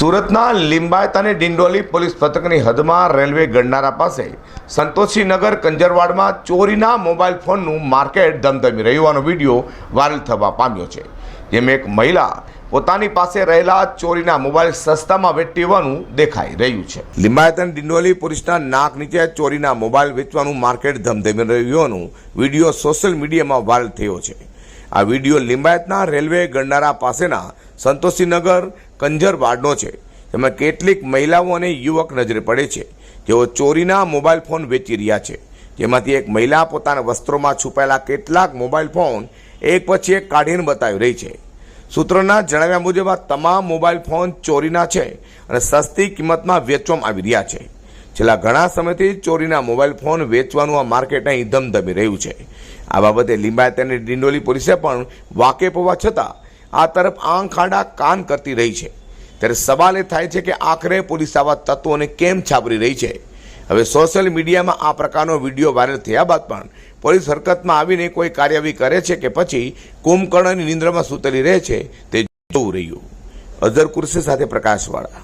સુરતના લિંબાયત અને ડિંડોલી પોલીસ પથકની હદમાં રેલવે ગણનારા પાસે સંતોષીનગર કંજરવાડમાં ચોરીના મોબાઈલ ફોનનું માર્કેટ ધમધમી રહ્યું. હોવાનો વીડિયો વાયરલ થવા પામ્યો છે. જેમાં એક મહિલા પોતાની પાસે રહેલા ચોરીના મોબાઈલ સસ્તામાં વેચતી હોવાનું દેખાઈ રહ્યું છે. લિંબાયત અને ડિંડોલી પોલીસના નાક નીચે ચોરીના મોબાઈલ વેચવાનું માર્કેટ ધમધમી રહ્યું હોવાનું વીડિયો સોશિયલ મીડિયામાં વાયરલ થયો છે. આ વીડિયો લિંબાયતના રેલવે ગણનારા પાસેના સંતોષીનગર કંજરવાડનો છે. તેમાં કેટલીક મહિલાઓ અને યુવક નજરે પડે છે. જેઓ ચોરીના મોબાઈલ ફોન વેચી રહ્યા છે. જેમાંથી એક મહિલા પોતાના વસ્ત્રોમાં છુપાયેલા કેટલાક મોબાઈલ ફોન એક પછી એક કાઢીને બતાવી રહી છે. સૂત્રોના જણાવ્યા મુજબ આ તમામ મોબાઈલ ફોન ચોરીના છે અને સસ્તી કિંમતમાં વેચવામાં આવી રહ્યા છે. છેલ્લા ઘણા સમયથી ચોરીના મોબાઈલ ફોન વેચવાનું આ માર્કેટ અહીં ધમધમી રહ્યું છે. આ બાબતે લિંબાયત અને ડિંડોલી પોલીસે પણ વાકેફ હોવા છતાં આ તરફ આંખ આડા કાન કરતી રહી છે. ત્યારે સવાલ એ થાય છે કે આખરે પોલીસ આવા તત્વોને કેમ છાપરી રહી છે? હવે સોશિયલ મીડિયામાં આ પ્રકારનો વીડિયો વાયરલ થયા બાદ પણ પોલીસ હરકતમાં આવીને કોઈ કાર્યવાહી કરે છે કે પછી કુંભકર્ણની નિંદ્રામાં સૂતેલી રહે છે તે જોવું રહ્યું. અઝર કુર્સી સાથે પ્રકાશવાળા.